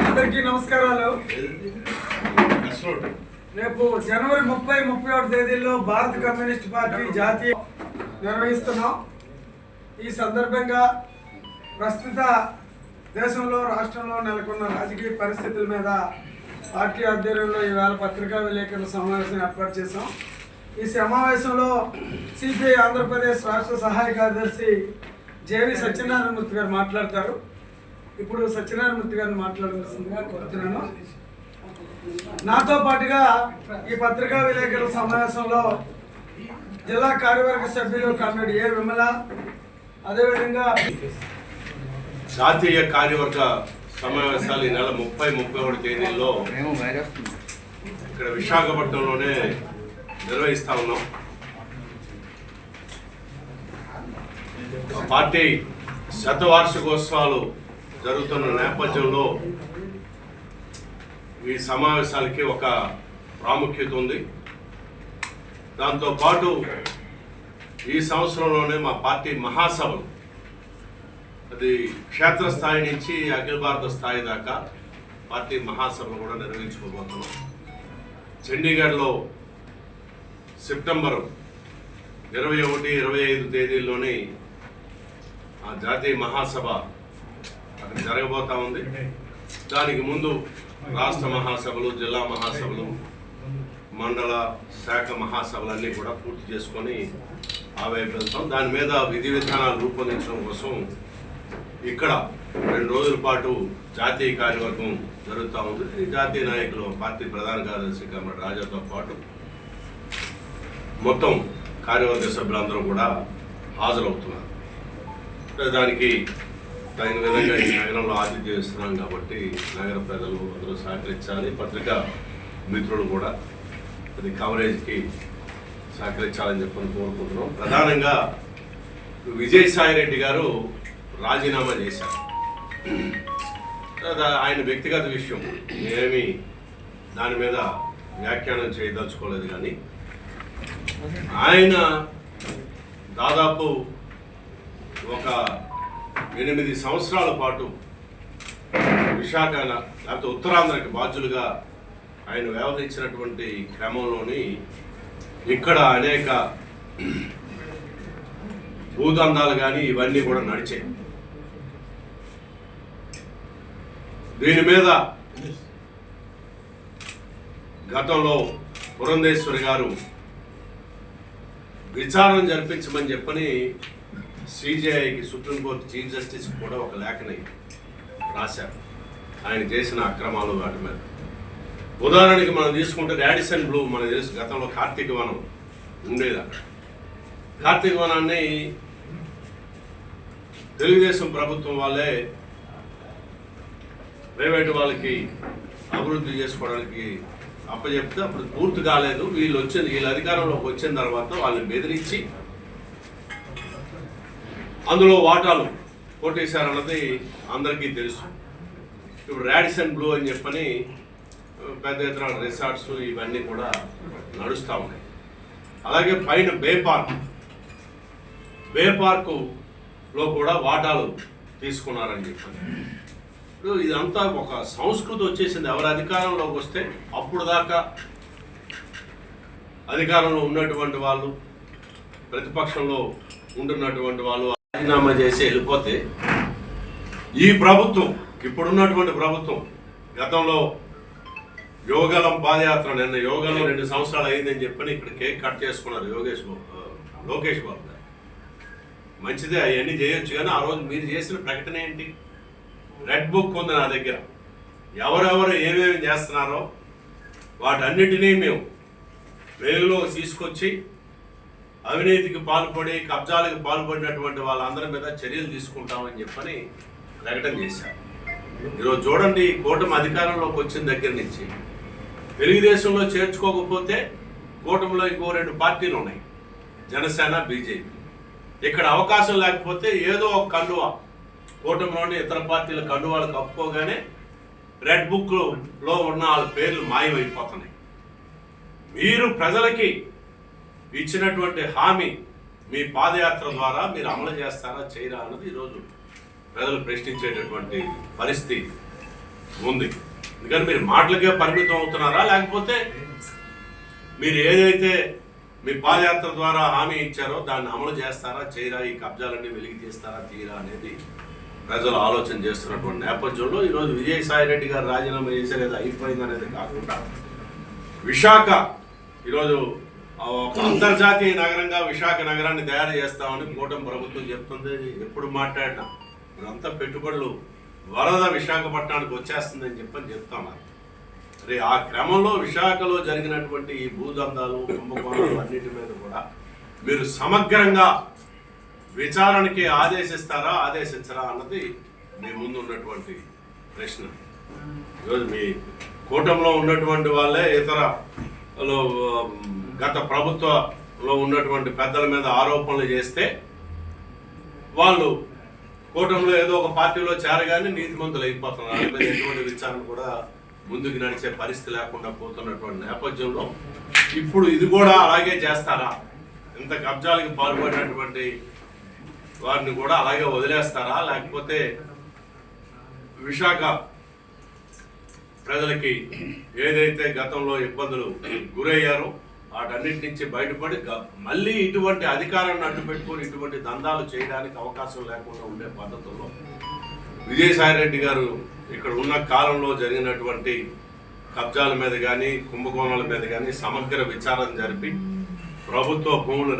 అందరికీ నమస్కారాలు. రేపు జనవరి ముప్పై ముప్పై ఒకటి తేదీల్లో భారత కమ్యూనిస్ట్ పార్టీ జాతీయ నిర్వహిస్తున్నాం. ఈ సందర్భంగా ప్రస్తుత దేశంలో రాష్ట్రంలో నెలకొన్న రాజకీయ పరిస్థితుల మీద పార్టీ ఆధ్వర్యంలో ఈవేళ పత్రికా విలేకరుల సమావేశం ఏర్పాటు చేశాం. ఈ సమావేశంలో సిపిఐ ఆంధ్రప్రదేశ్ రాష్ట్ర సహాయ కార్యదర్శి జేవి సత్యనారాయణమూర్తి గారు మాట్లాడతారు. ఇప్పుడు సత్యనారాయణమూర్తి గారిని మాట్లాడవలసిందిగా కోరుతున్నాను. నాతో పాటుగా ఈ పత్రికా విలేకరుల సమావేశంలో జిల్లా కార్యవర్గ సభ్యులు కమ్రేడ్ ఏ విమల అదేవిధంగా జాతీయ కార్యవర్గ సమావేశాలు ఈ నెల ముప్పై ముప్పై ఒకటి తేదీల్లో ఇక్కడ విశాఖపట్నంలోనే నిర్వహిస్తా ఉన్నాం. పార్టీ శతవార్షికోత్సవాలు జరుగుతున్న నేపథ్యంలో ఈ సమావేశాలకి ఒక ప్రాముఖ్యత ఉంది. దాంతో పాటు ఈ సంవత్సరంలోనే మా పార్టీ మహాసభలు అది క్షేత్రస్థాయి నుంచి అఖిల భారత స్థాయి దాకా పార్టీ మహాసభలు కూడా నిర్వహించుకోబోతున్నాం. చండీగఢ్లో సెప్టెంబర్ ఇరవై ఒకటి ఇరవై ఐదు తేదీల్లోని ఆ జాతీయ మహాసభ అక్కడ జరగబోతా ఉంది. దానికి ముందు రాష్ట్ర మహాసభలు జిల్లా మహాసభలు మండల శాఖ మహాసభలన్నీ కూడా పూర్తి చేసుకొని ఆ వైపు వెళ్తాం దాని మీద విధి విధానాలు రూపొందించడం కోసం ఇక్కడ రెండు రోజుల పాటు జాతీయ కార్యవర్గం జరుగుతూ ఉంది. ఈ జాతీయ నాయకులు పార్టీ ప్రధాన కార్యదర్శి కమర్ రాజాతో పాటు మొత్తం కార్యవర్గ సభ్యులందరూ కూడా హాజరవుతున్నారు. దానికి తగిన విధంగా ఈ నగరంలో ఆతిథ్యం ఇస్తున్నాం కాబట్టి నగర ప్రజలు అందరూ సహకరించాలి. పత్రికా మిత్రులు కూడా అది కవరేజ్కి సహకరించాలని చెప్పని కోరుకుంటున్నాం. ప్రధానంగా విజయసాయి రెడ్డి గారు రాజీనామా చేశారు. ఆయన వ్యక్తిగత విషయం. నేనేమి దాని మీద వ్యాఖ్యానం చేయదలుచుకోలేదు కానీ ఆయన దాదాపు ఒక ఎనిమిది సంవత్సరాల పాటు విశాఖ లేకపోతే ఉత్తరాంధ్రకి బాధ్యులుగా ఆయన వ్యవహరించినటువంటి క్రమంలోని ఇక్కడ అనేక భూదందాలు కానీ ఇవన్నీ కూడా నడిచాయి. దీని మీద గతంలో పురంధేశ్వరి గారు విచారణ జరిపించమని చెప్పని సిజేఐకి సుప్రీంకోర్టు చీఫ్ జస్టిస్ కూడా ఒక లేఖని రాశారు. ఆయన చేసిన అక్రమాలు వాటి మీద. ఉదాహరణకి మనం తీసుకుంటే రాడిసన్ బ్లూ మనకు తెలుసు గతంలో కార్తీక వనం ఉండేది అక్కడ. కార్తీక వనాన్ని తెలుగుదేశం ప్రభుత్వం వాళ్ళే ప్రైవేటు వాళ్ళకి అభివృద్ధి చేసుకోవడానికి అప్పచెప్తే అప్పుడు పూర్తి కాలేదు. వీళ్ళు వచ్చింది వీళ్ళ అధికారంలోకి వచ్చిన తర్వాత వాళ్ళని బెదిరించి అందులో వాటాలు కొట్టేశారన్నది అందరికీ తెలుసు. ఇప్పుడు రాడిసన్ బ్లూ అని చెప్పని పెద్ద ఎత్తున రిసార్ట్స్ ఇవన్నీ కూడా నడుస్తూ ఉన్నాయి. అలాగే పైన బే పార్క్ బే పార్కులో కూడా వాటాలు తీసుకున్నారని చెప్పి ఇప్పుడు ఇదంతా ఒక సంస్కృతి వచ్చేసింది. ఎవరి అధికారంలోకి వస్తే అప్పుడు దాకా అధికారంలో ఉన్నటువంటి వాళ్ళు ప్రతిపక్షంలో ఉంటున్నటువంటి వాళ్ళు రాజీనామా చేసి వెళ్ళిపోతే ఈ ప్రభుత్వం ఇప్పుడున్నటువంటి ప్రభుత్వం గతంలో యోగలం పాదయాత్ర నిన్న యోగలం రెండు సంవత్సరాలు అయిందని చెప్పని ఇక్కడ కేక్ కట్ చేసుకున్నారు యోగేష్ బాబు లోకేష్ బాబు గారు. మంచిదే అవన్నీ చేయొచ్చు కానీ ఆ రోజు మీరు చేసిన ప్రకటన ఏంటి? రెడ్ బుక్ ఉంది నా దగ్గర. ఎవరెవరు ఏమేమి చేస్తున్నారో వాటన్నిటినీ మేము వెలుగులో తీసుకొచ్చి అవినీతికి పాల్పడి కబ్జాలకు పాల్పడినటువంటి వాళ్ళందరి మీద చర్యలు తీసుకుంటామని చెప్పని ప్రకటన చేశారు. ఈరోజు చూడండి కూటమి అధికారంలోకి వచ్చిన దగ్గర నుంచి తెలుగుదేశంలో చేర్చుకోకపోతే కూటమిలో ఇంకో రెండు పార్టీలు ఉన్నాయి జనసేన బీజేపీ. ఇక్కడ అవకాశం లేకపోతే ఏదో ఒక కండువ కూటమిలోని ఇతర పార్టీల కండువాలు కప్పుకోగానే రెడ్ బుక్లో ఉన్న వాళ్ళ పేర్లు మాయమైపోతున్నాయి. మీరు ప్రజలకి ఇచ్చినటువంటి హామీ మీ పాదయాత్ర ద్వారా మీరు అమలు చేస్తారా చేయరా అన్నది ఈరోజు ప్రజలు ప్రశ్నించేటటువంటి పరిస్థితి ఉంది. ఎందుకని మీరు మాటలకే పరిమితం అవుతున్నారా లేకపోతే మీరు ఏదైతే మీ పాదయాత్ర ద్వారా హామీ ఇచ్చారో దాన్ని అమలు చేస్తారా చేయరా ఈ కబ్జాలన్నీ వెలికి తీస్తారా తీరా అనేది ప్రజలు ఆలోచన చేస్తున్నటువంటి నేపథ్యంలో ఈరోజు విజయసాయి రెడ్డి గారు రాజీనామా చేసేది అయిపోయింది అనేది కాకుండా విశాఖ ఈరోజు ఒక అంతర్జాతీయ నగరంగా విశాఖ నగరాన్ని తయారు చేస్తామని కూటమి ప్రభుత్వం చెప్తుంది. ఎప్పుడు మాట్లాడినా ఇదంతా పెట్టుబడులు వరద విశాఖపట్నానికి వచ్చేస్తుందని చెప్పని చెప్తున్నారు రే ఆ క్రమంలో విశాఖలో జరిగినటువంటి ఈ భూదందాలు కుంభకోణాలు అన్నిటి మీద కూడా మీరు సమగ్రంగా విచారణకి ఆదేశిస్తారా ఆదేశించరా అన్నది మీ ముందు ఉన్నటువంటి ప్రశ్న. ఈరోజు మీ కూటంలో ఉన్నటువంటి వాళ్ళే ఇతర లో, గత ప్రభుత్వంలో ఉన్నటువంటి పెద్దల మీద ఆరోపణలు చేస్తే వాళ్ళు కూటమిలో ఏదో ఒక పార్టీలో చేరగానే నీతిమంతులు అయిపోతున్నారు. మీద ఎటువంటి విచారణ కూడా ముందుకు నడిచే పరిస్థితి లేకుండా పోతున్నటువంటి నేపథ్యంలో ఇప్పుడు ఇది కూడా అలాగే చేస్తారా? ఇంత కబ్జాలకి పాల్పడినటువంటి వారిని కూడా అలాగే వదిలేస్తారా? లేకపోతే విశాఖ ప్రజలకి ఏదైతే గతంలో ఇబ్బందులు గురయ్యారో వాటన్నిటి నుంచి బయటపడి మళ్ళీ ఇటువంటి అధికారాన్ని అడ్డు పెట్టుకొని ఇటువంటి దందాలు చేయడానికి అవకాశం లేకుండా ఉండే పద్ధతుల్లో విజయసాయి రెడ్డి గారు ఇక్కడ ఉన్న కాలంలో జరిగినటువంటి కబ్జాల మీద కానీ కుంభకోణాల మీద కానీ సమగ్ర విచారం జరిపి ప్రభుత్వ భూములు